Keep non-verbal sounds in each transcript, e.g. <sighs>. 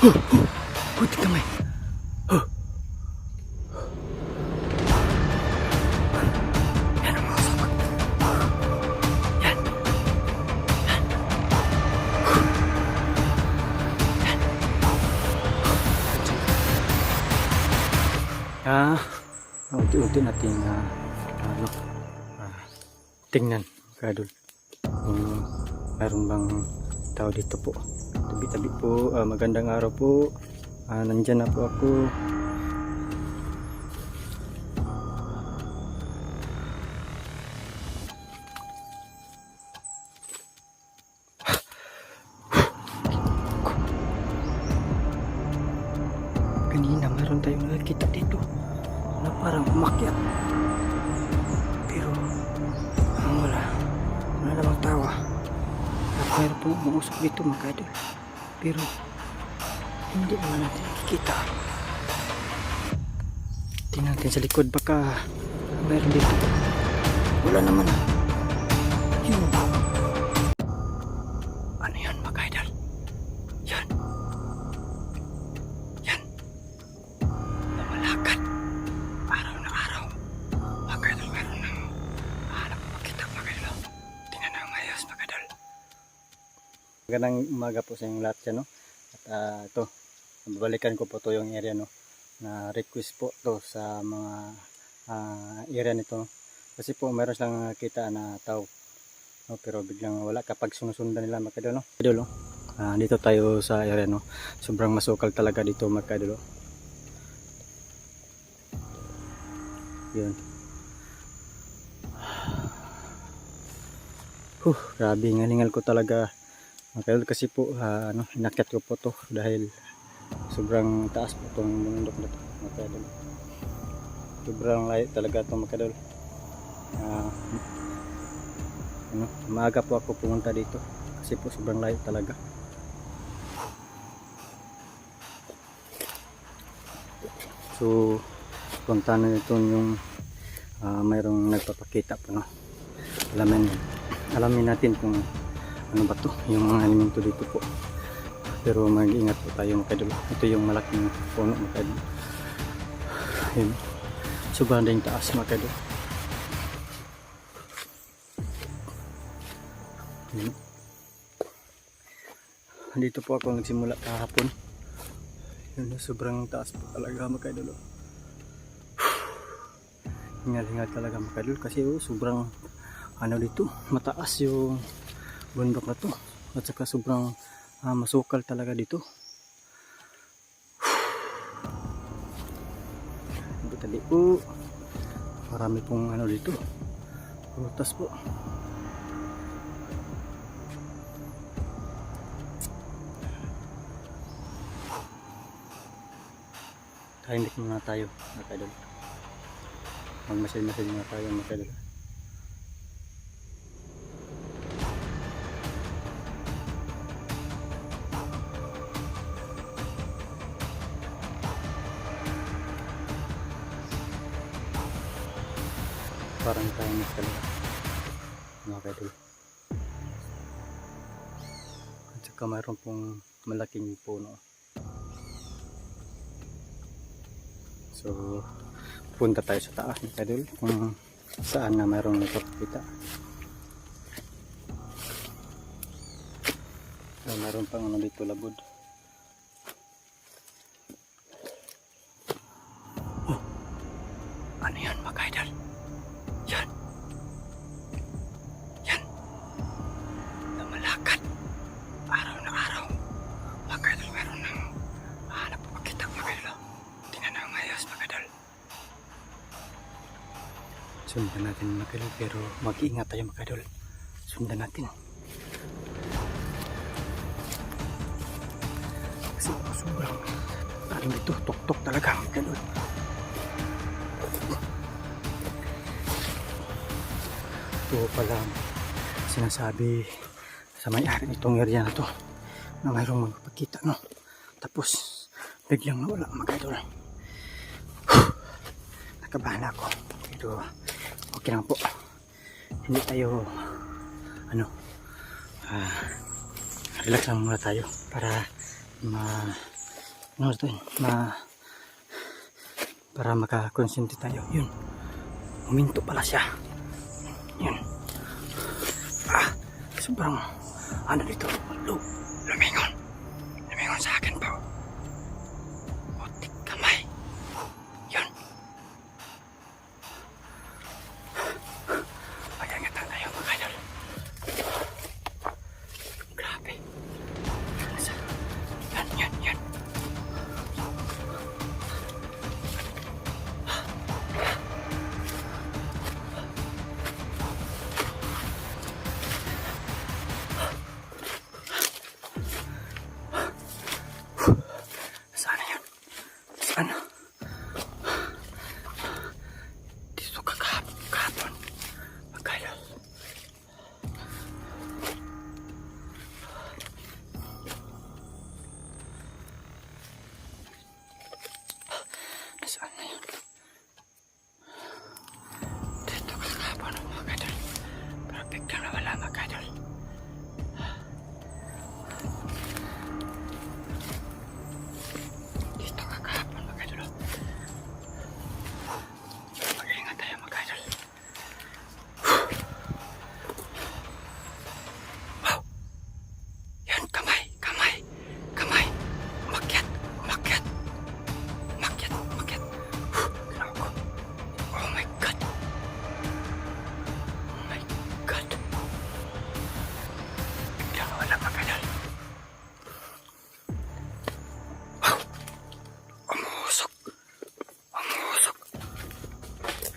Buti kamay. Huh. Yan ang mga sapat. Yan. Yan. Yan. Ah, unti-unti natin ah, ano, ah, tingnan, kadol. Kung mayroon bang tao dito po. Tabi-tabi po, ah, magandang araw po. Ah, nandyan na po ako. Kanina mayroon tayong nakikita dito na parang umakyat. Pero ang wala, wala namang tawa. Mayroon pong umusok dito mga idol. Pero hindi naman natin nakikita. Tingnan natin sa likod baka mayroon dito. Wala naman. Yun. Ano Magandang umaga po sa inyong lahat dyan, no? At ah, ito, babalikan ko po to yung area, no? Na request po to sa mga ah, area nito, no? Kasi po meron silang nakita na tao, no? Pero biglang wala kapag sinusundan nila mga idol, no? Idol, no? Ah, dito tayo sa area, no? Sobrang masukal talaga dito mga idol, no? Yun. <sighs> Huh, grabe, ngalingal ko talaga mga kasi po ah, ano, inakyat ko po to dahil sobrang taas po itong bundok na to mga kaidol. Sobrang layo talaga ito mga kaidol. Ah, ano, maaga po ako pumunta dito kasi po sobrang layo talaga. So, punta na ito yung ah, mayroong nagpapakita po no. Alamin, alamin natin kung ano ba to? Yung mga elemento dito po. Pero mag-ingat po tayo mga kadol ito yung malaking puno mga kadol yun sobrang din taas mga yun dito po ako nagsimula kahapon. Yun sobrang taas po talaga mga oh. hingal-hingal talaga mga kadol kasi oh, sobrang ano dito? Mataas yung bundok na to. At saka sobrang ah, masukal talaga dito. Tabi po. Marami pong ano dito. Prutas po. Tahimik muna tayo mga kadol magmasid-masid muna tayo mga parang tahimik talaga mga kadol at saka mayroon pong malaking puno. So punta tayo sa taas mga kadol kung saan na mayroong nakapita so mayroon pang ano dito labod sundan natin mga idol pero mag-iingat tayo mga idol sundan natin. Kasi sobrang parang dito tok-tok talaga mga idol ito pala sinasabi sa may-ari nitong area na to na mayroong magpakita no? Tapos biglang nawala mga idol nakabahan ako. Pero okay lang po hindi tayo ano ah, relax lang muna tayo para ma ano na para makakonsente tayo. Yun. Huminto pala siya. Yun. Ah, sobrang ano dito. Lu, lumingon. Lumingon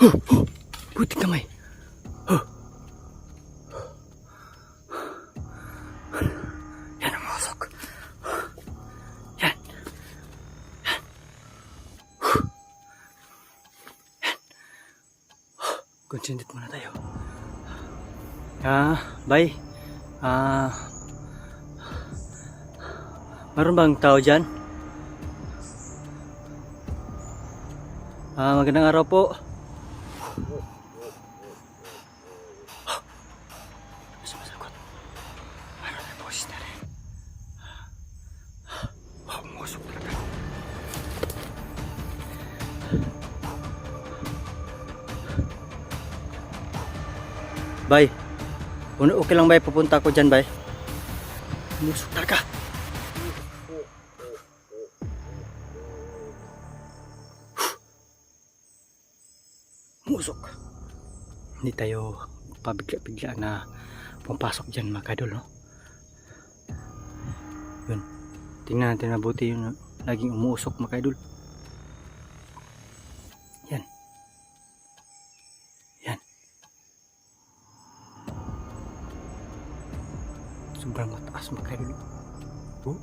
Oh, oh, buti kamay. Oh. Yan, umusok. Yan. Yan. Yan. Concentrate muna tayo. Ah, bye. Ah, Meron bang tao dyan? Ah, magandang araw po. Bay, okay lang bay, pupunta ako dyan bay. Musok talaga. Musok. Hindi tayo pabigla-bigla na pumpasok dyan mga kadol, no? Yun. Tingnan natin mabuti yung laging umuusok mga kadol. Yan. Yan. Sobrang mataas mga kadol. Oh,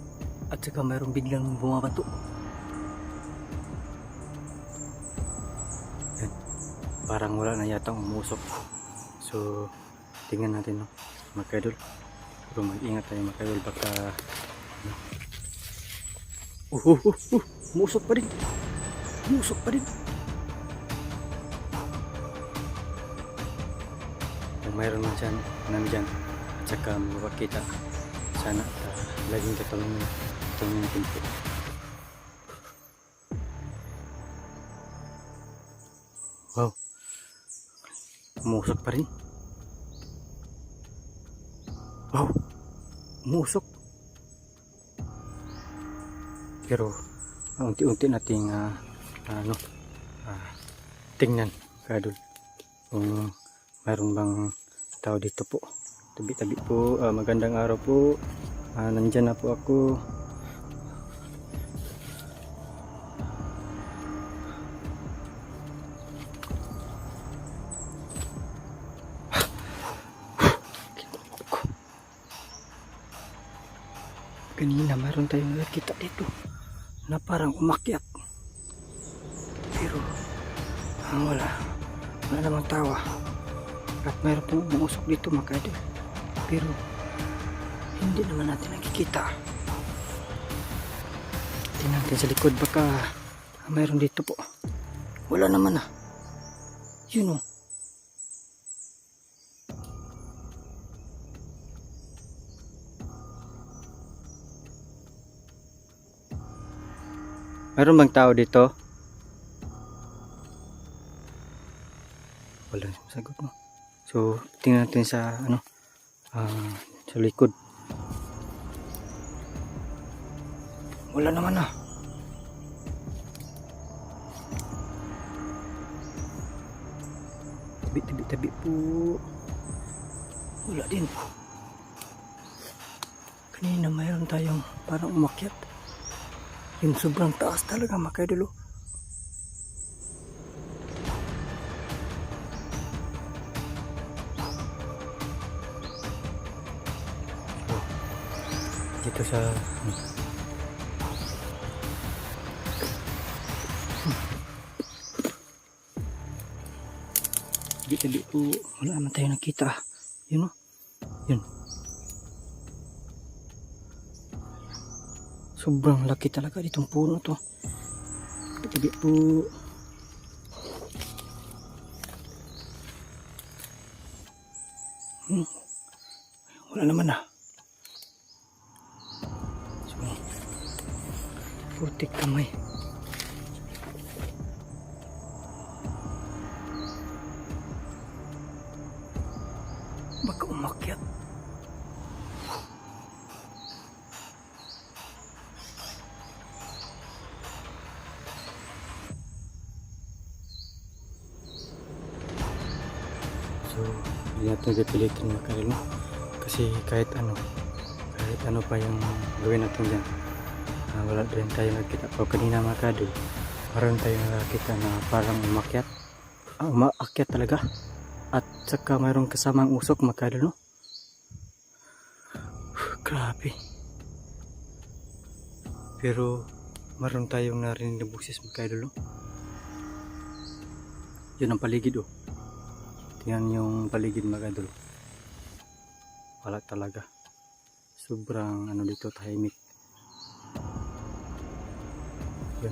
at saka mayroong biglang bumabato. Parang wala na yata umusok. So, tingnan natin no, mga kadol. Pero mag-ingat tayo mga kadol baka ano. Uh, uh, uh, uh, umusok pa rin. Umusok pa rin. Kung mayroon man dyan, nandyan, at saka makakita, sana uh, laging katulungan katulungan natin po. Umusok pa rin. Wow. Umusok. Pero unti-unti nating ah, ano ah, tingnan kadol kung mayroon bang tao dito po. Tabi-tabi po. Ah, magandang araw po. Ah, nandyan na po ako. Kanina mayroon tayong nakita dito na parang umakyat. Pero ah, wala. Wala namang tawa. At mayroon pong umusok dito mga kaidol. Pero hindi naman natin nakikita. Tingnan natin sa likod baka ah, mayroon dito po. Wala naman ah. Yun oh. Meron bang tao dito? Walang sagot no. So, tingnan natin sa ano ah, sa likod. Wala naman ah. Tabi, tabi, tabi po. Wala din. Kanina mayroon tayong parang umakyat. Yung sobrang taas talaga mga kaidolo. Dito sa Di tabi po wala naman tayo nakita. Yun o. Yun. Sobrang laki talaga ditong puno to. Tabi po. Hmm. Wala naman ah. So, putik kamay. Hindi natin pipilitin makaril no? Kasi kahit ano, kahit ano pa yung gawin natin dyan, ah, wala din tayo nakita. O kanina mga kadol, meron tayo nakita na parang umakyat. Ah, umaakyat talaga. At saka mayroong kasamang usok mga no? Grabe. Pero meron tayong narinig na boses mga kadol, no? Yun ang paligid, oh. Tingnan yung paligid mga kadol. Wala talaga. Sobrang ano dito tahimik. Yun.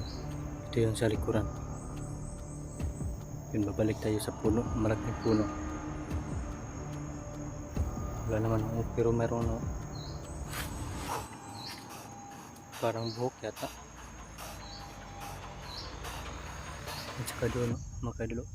Ito yung sa likuran. Yun, babalik tayo sa puno. Malaking puno. Wala naman oh, pero meron no. Parang buhok yata. At saka doon, mga kadalo.